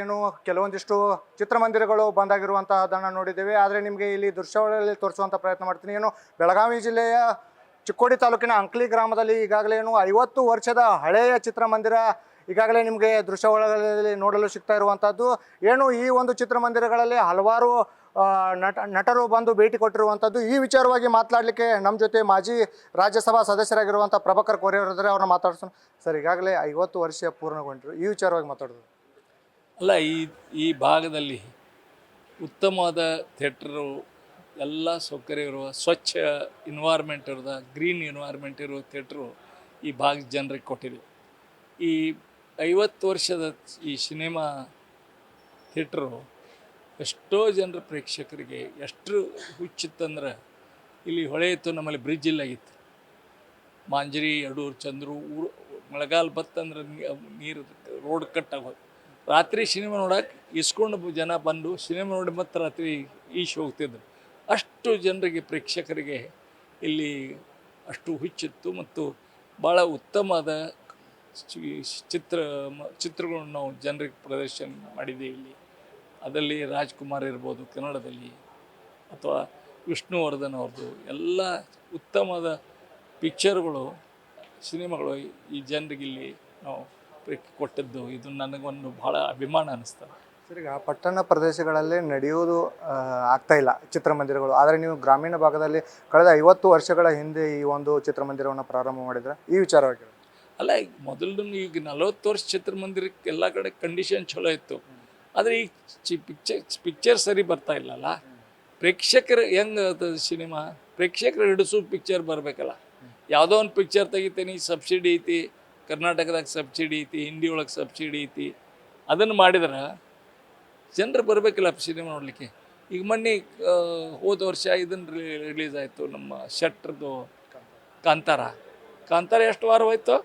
ಏನು ಕೆಲವೊಂದಿಷ್ಟು ಚಿತ್ರಮಂದಿರಗಳು ಬಂದಾಗಿರುವಂತಹದನ್ನು ನೋಡಿದ್ದೇವೆ. ಆದರೆ ನಿಮಗೆ ಇಲ್ಲಿ ದೃಶ್ಯಾವಳಿಯಲ್ಲಿ ತೋರಿಸುವಂಥ ಪ್ರಯತ್ನ ಮಾಡ್ತೀನಿ. ಏನು ಬೆಳಗಾವಿ ಜಿಲ್ಲೆಯ ಚಿಕ್ಕೋಡಿ ತಾಲೂಕಿನ ಅಂಕ್ಲಿ ಗ್ರಾಮದಲ್ಲಿ ಈಗಾಗಲೇ ಏನು ಐವತ್ತು ವರ್ಷದ ಹಳೆಯ ಚಿತ್ರಮಂದಿರ ಈಗಾಗಲೇ ನಿಮಗೆ ದೃಶ್ಯಾವಳಿಗಳಲ್ಲಿ ನೋಡಲು ಸಿಗ್ತಾ ಇರುವಂಥದ್ದು ಏನು ಈ ಒಂದು ಚಿತ್ರಮಂದಿರಗಳಲ್ಲಿ ಹಲವಾರು ನಟ, ನಟರು ಬಂದು ಭೇಟಿ ಕೊಟ್ಟಿರುವಂಥದ್ದು ಈ ವಿಚಾರವಾಗಿ ಮಾತನಾಡಲಿಕ್ಕೆ ನಮ್ಮ ಜೊತೆ ಮಾಜಿ ರಾಜ್ಯಸಭಾ ಸದಸ್ಯರಾಗಿರುವಂಥ ಪ್ರಭಾಕರ್ ಕೋರೆ ಅವ್ರನ್ನ ಮಾತಾಡ್ಸೋಣ. ಸರ್, ಈಗಾಗಲೇ ಐವತ್ತು ವರ್ಷ ಪೂರ್ಣಗೊಂಡರು. ಈ ವಿಚಾರವಾಗಿ ಮಾತಾಡೋದು. ಅಲ್ಲ, ಈ ಈ ಭಾಗದಲ್ಲಿ ಉತ್ತಮವಾದ ಥಿಯೇಟ್ರು, ಎಲ್ಲ ಸೌಕರ್ಯ ಇರುವ, ಸ್ವಚ್ಛ ಇನ್ವಾರ್ಮೆಂಟ್ ಇರೋದ ಗ್ರೀನ್ ಇನ್ವಾರ್ಮೆಂಟ್ ಇರುವ ಥಿಯೇಟ್ರು ಈ ಭಾಗದ ಜನರಿಗೆ ಕೊಟ್ಟಿದೆ. ಈ ಐವತ್ತು ವರ್ಷದ ಈ ಸಿನಿಮಾ ಥಿಯೇಟ್ರು ಎಷ್ಟೋ ಜನರ ಪ್ರೇಕ್ಷಕರಿಗೆ ಎಷ್ಟು ಹುಚ್ಚಿತ್ತಂದ್ರೆ, ಇಲ್ಲಿ ಹೊಳೆ ಇತ್ತು ನಮ್ಮಲ್ಲಿ ಬ್ರಿಡ್ಜ್ ಇಲ್ಲಾಗಿತ್ತು ಮಾಂಜರಿ ಅಡೂರು ಚಂದ್ರು, ಊರು, ಮಳೆಗಾಲ ಬತ್ತಂದ್ರೆ ನೀರು ರೋಡ್ ಕಟ್ ಆಗೋದು ರಾತ್ರಿ ಸಿನಿಮಾ ನೋಡಕ್ಕೆ ಇಸ್ಕೊಂಡು ಜನ ಬಂದು ಸಿನಿಮಾ ನೋಡಿ ಮತ್ತೆ ರಾತ್ರಿ ಈಶ್ ಹೋಗ್ತಿದ್ರು. ಅಷ್ಟು ಜನರಿಗೆ ಪ್ರೇಕ್ಷಕರಿಗೆ ಇಲ್ಲಿ ಅಷ್ಟು ಹುಚ್ಚಿತ್ತು ಮತ್ತು ಭಾಳ ಉತ್ತಮವಾದ ಚಿತ್ರ ಚಿತ್ರಗಳನ್ನು ನಾವು ಜನರಿಗೆ ಪ್ರದರ್ಶನ ಮಾಡಿದ್ದೀವಿ ಇಲ್ಲಿ. ಅದರಲ್ಲಿ ರಾಜ್ಕುಮಾರ್ ಇರ್ಬೋದು, ಕನ್ನಡದಲ್ಲಿ ಅಥವಾ ವಿಷ್ಣುವರ್ಧನ್ ಅವ್ರದ್ದು ಎಲ್ಲ ಉತ್ತಮವಾದ ಪಿಕ್ಚರ್ಗಳು, ಸಿನಿಮಾಗಳು ಈ ಜನರಿಗೆ ಇಲ್ಲಿ ನಾವು ಕೊಟ್ಟದ್ದು ಇದು ನನಗೊಂದು ಭಾಳ ಅಭಿಮಾನ ಅನಿಸ್ತದೆ ಸರ್ ಈಗ ಪಟ್ಟಣ ಪ್ರದೇಶಗಳಲ್ಲಿ ನಡೆಯುವುದು ಆಗ್ತಾ ಇಲ್ಲ ಚಿತ್ರಮಂದಿರಗಳು. ಆದರೆ ನೀವು ಗ್ರಾಮೀಣ ಭಾಗದಲ್ಲಿ ಕಳೆದ ಐವತ್ತು ವರ್ಷಗಳ ಹಿಂದೆ ಈ ಒಂದು ಚಿತ್ರಮಂದಿರವನ್ನು ಪ್ರಾರಂಭ ಮಾಡಿದ್ರೆ? ಈ ವಿಚಾರವಾಗಿ ಅಲ್ಲ ಈಗ ಮೊದಲು ಈಗ ನಲವತ್ತು ವರ್ಷ ಚಿತ್ರಮಂದಿರಕ್ಕೆ ಎಲ್ಲ ಕಡೆ ಕಂಡೀಷನ್ ಚಲೋ ಇತ್ತು. ಆದರೆ ಈಗ ಚಿ ಪಿಕ್ಚರ್ ಪಿಕ್ಚರ್ ಸರಿ ಬರ್ತಾ ಇಲ್ಲಲ್ಲ. ಪ್ರೇಕ್ಷಕರು ಹೆಂಗ್ ಸಿನಿಮಾ? ಪ್ರೇಕ್ಷಕರು ಹಿಡಿಸು ಪಿಕ್ಚರ್ ಬರಬೇಕಲ್ಲ. ಯಾವುದೋ ಒಂದು ಪಿಕ್ಚರ್ ತೆಗಿತೀನಿ ಸಬ್ಸಿಡಿ ಐತಿ ಕರ್ನಾಟಕದಾಗ ಸಬ್ಸಿಡಿ ಐತಿ, ಹಿಂದಿ ಒಳಗೆ ಸಬ್ಸಿಡಿ ಐತಿ. ಅದನ್ನು ಮಾಡಿದ್ರೆ ಜನರು ಬರಬೇಕಿಲ್ಲ ಸಿನಿಮಾ ನೋಡಲಿಕ್ಕೆ. ಈಗ ಮೊನ್ನೆ ಹೋದ ವರ್ಷ ಇದನ್ನು ರಿಲೀಸ್ ಆಯಿತು ನಮ್ಮ ಶಟ್ರದ್ದು ಕಾಂತಾರ. ಕಾಂತಾರ ಎಷ್ಟು ವಾರ ಹೋಯ್ತು?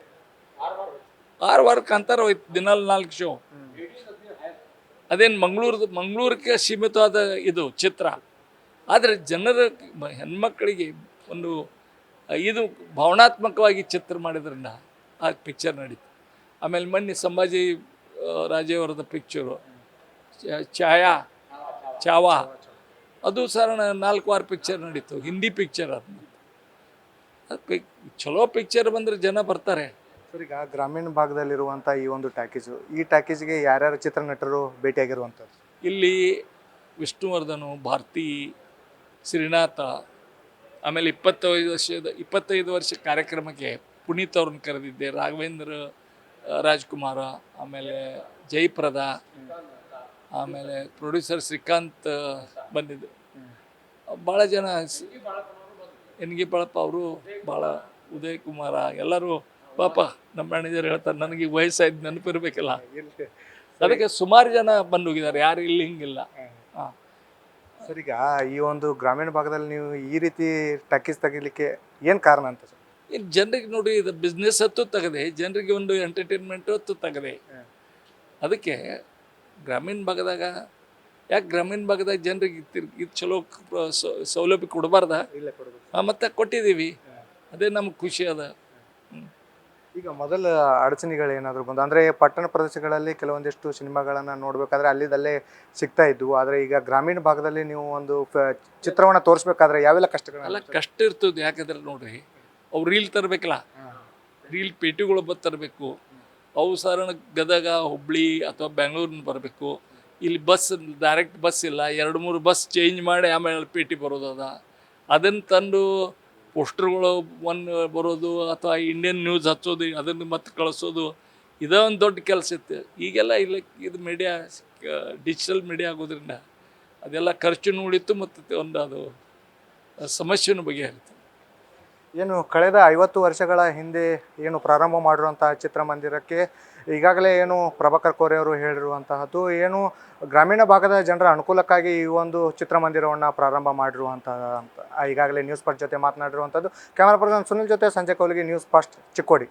ಆರು ವಾರ ಕಾಂತಾರ ಹೋಯ್ತು, ದಿನಾಲ್ ನಾಲ್ಕು ಶೋ ಅದೇನು ಮಂಗಳೂರ್ದು, ಮಂಗಳೂರಿಗೆ ಸೀಮಿತವಾದ ಇದು ಚಿತ್ರ. ಆದರೆ ಜನರ ಹೆಣ್ಮಕ್ಕಳಿಗೆ ಒಂದು ಇದು ಭಾವನಾತ್ಮಕವಾಗಿ ಚಿತ್ರ ಮಾಡಿದ್ರಿಂದ ಆ ಪಿಕ್ಚರ್ ನಡೀತು. ಆಮೇಲೆ ಮೊನ್ನೆ ಸಂಭಾಜಿ ರಾಜೇವರದ ಪಿಕ್ಚರು ಛಾಯಾ ಚಾವಾ ಅದು ಸರ್ ನಾಲ್ಕು ವಾರ ಪಿಕ್ಚರ್ ನಡೀತು. ಹಿಂದಿ ಪಿಕ್ಚರ್ ಅದು. ಅದು ಪಿಕ್ ಚಲೋ ಪಿಕ್ಚರ್ ಬಂದರೆ ಜನ ಬರ್ತಾರೆ. ಸರ್ ಈಗ ಗ್ರಾಮೀಣ ಭಾಗದಲ್ಲಿರುವಂಥ ಈ ಒಂದು ಟ್ಯಾಕೇಜು ಈ ಟ್ಯಾಕೇಜ್ಗೆ ಯಾರ್ಯಾರು ಚಿತ್ರನಟರು ಭೇಟಿಯಾಗಿರುವಂಥದ್ದು ಇಲ್ಲಿ ವಿಷ್ಣುವರ್ಧನು ಭಾರತಿ ಶ್ರೀನಾಥ ಆಮೇಲೆ ಇಪ್ಪತ್ತೈದು ವರ್ಷದ ಇಪ್ಪತ್ತೈದು ವರ್ಷ ಕಾರ್ಯಕ್ರಮಕ್ಕೆ ಪುನೀತ್ ಅವ್ರನ್ನ ಕರೆದಿದ್ದೆ ರಾಘವೇಂದ್ರ ರಾಜ್ಕುಮಾರ ಆಮೇಲೆ ಜಯಪ್ರದ ಆಮೇಲೆ ಪ್ರೊಡ್ಯೂಸರ್ ಶ್ರೀಕಾಂತ್ ಬಂದಿದ್ದು ಭಾಳ ಜನ ಎನ್ ಗಿ ಬಾಳಪ್ಪ ಅವರು ಭಾಳ ಉದಯ್ ಕುಮಾರ ಎಲ್ಲರೂ ಪಾಪ ನಮ್ಮ ಮ್ಯಾನೇಜರ್ ಹೇಳ್ತಾರೆ ನನಗೆ ವಯಸ್ಸಾಯ್ತು ನೆನಪಿರ್ಬೇಕಲ್ಲ. ಅದಕ್ಕೆ ಸುಮಾರು ಜನ ಬಂದು ಹೋಗಿದ್ದಾರೆ ಯಾರು ಇಲ್ಲಿ ಹಿಂಗಿಲ್ಲ. ಹಾಂ. ಸರ್ ಈಗ ಈ ಒಂದು ಗ್ರಾಮೀಣ ಭಾಗದಲ್ಲಿ ನೀವು ಈ ರೀತಿ ಟಕ್ಕಿಸ್ ತೆಗಿಲಿಕ್ಕೆ ಏನು ಕಾರಣ ಅಂತ ಸರ್? ಇನ್ನು ಜನರಿಗೆ ನೋಡಿ ಇದು ಬಿಸ್ನೆಸ್ ಹತ್ತು ತೆಗದೆ ಜನರಿಗೆ ಒಂದು ಎಂಟರ್ಟೈನ್ಮೆಂಟ್ ಹತ್ತು ತೆಗದೆ. ಅದಕ್ಕೆ ಗ್ರಾಮೀಣ ಭಾಗದಾಗ ಯಾಕೆ ಗ್ರಾಮೀಣ ಭಾಗದಾಗ ಜನರಿಗೆ ಇದು ಚಲೋ ಸೌಲಭ್ಯ ಕೊಡಬಾರ್ದ? ಹಾಂ ಮತ್ತೆ ಕೊಟ್ಟಿದ್ದೀವಿ. ಅದೇ ನಮ್ಗೆ ಖುಷಿ ಅದ. ಈಗ ಮೊದಲ ಅಡಚಣೆಗಳು ಏನಾದರೂ ಬಂದು ಅಂದರೆ ಪಟ್ಟಣ ಪ್ರದೇಶಗಳಲ್ಲಿ ಕೆಲವೊಂದಿಷ್ಟು ಸಿನಿಮಾಗಳನ್ನು ನೋಡಬೇಕಾದ್ರೆ ಅಲ್ಲಿದಲ್ಲೇ ಸಿಗ್ತಾ ಇದ್ವು. ಆದರೆ ಈಗ ಗ್ರಾಮೀಣ ಭಾಗದಲ್ಲಿ ನೀವು ಒಂದು ಚಿತ್ರವನ್ನು ತೋರಿಸ್ಬೇಕಾದ್ರೆ ಯಾವೆಲ್ಲ ಕಷ್ಟಗಳು ಅಲ್ಲ ಕಷ್ಟ ಇರ್ತದೆ ಯಾಕಂದ್ರೆ ನೋಡ್ರಿ. ಅವು ರೀಲ್ ತರಬೇಕಲ್ಲ. ರೀಲ್ ಪೇಟಿಗಳು ತರಬೇಕು. ಅವು ಸಾಧಾರಣ ಗದಗ, ಹುಬ್ಳಿ ಅಥವಾ ಬೆಂಗಳೂರಿನ ಬರಬೇಕು. ಇಲ್ಲಿ ಬಸ್ ಡೈರೆಕ್ಟ್ ಬಸ್ ಇಲ್ಲ. ಎರಡು, ಮೂರು ಬಸ್ ಚೇಂಜ್ ಮಾಡಿ ಆಮೇಲೆ ಪೇಟಿ ಬರೋದದ ಅದ. ಅದನ್ನು ತಂದು ಪೋಸ್ಟರ್ಗಳು ಒನ್ ಬರೋದು ಅಥವಾ ಇಂಡಿಯನ್ ನ್ಯೂಸ್ ಹಚ್ಚೋದು, ಅದನ್ನು ಮತ್ತೆ ಕಳಿಸೋದು, ಇದೇ ಒಂದು ದೊಡ್ಡ ಕೆಲಸ ಇತ್ತು. ಈಗೆಲ್ಲ ಇಲ್ಲ, ಇದು ಮೀಡಿಯಾ ಡಿಜಿಟಲ್ ಮೀಡಿಯಾ ಆಗೋದ್ರಿಂದ ಅದೆಲ್ಲ ಖರ್ಚು ಉಳಿತು ಮತ್ತು ಒಂದು ಅದು, ಸಮಸ್ಯೆನೂ ಬಗೆಹರಿತು. ಏನು ಕಳೆದ ಐವತ್ತು ವರ್ಷಗಳ ಹಿಂದೆ ಏನು ಪ್ರಾರಂಭ ಮಾಡಿರುವಂತಹ ಚಿತ್ರಮಂದಿರಕ್ಕೆ ಈಗಾಗಲೇ ಏನು ಪ್ರಭಾಕರ್ ಕೋರೆ ಅವರು ಹೇಳಿರುವಂತಹದ್ದು, ಏನು ಗ್ರಾಮೀಣ ಭಾಗದ ಜನರ ಅನುಕೂಲಕ್ಕಾಗಿ ಈ ಒಂದು ಚಿತ್ರಮಂದಿರವನ್ನು ಪ್ರಾರಂಭ ಮಾಡಿರುವಂತಹ ಈಗಾಗಲೇ ನ್ಯೂಸ್ ಫಸ್ಟ್ ಜೊತೆ ಮಾತನಾಡಿರುವಂಥದ್ದು ಕ್ಯಾಮರಾ ಪರ್ಸನ್ ಸುನಿಲ್ ಜೊತೆ ಸಂಜಯ್ ಕೌಲಿಗೆ ನ್ಯೂಸ್ ಫಸ್ಟ್ ಚಿಕ್ಕೋಡಿ.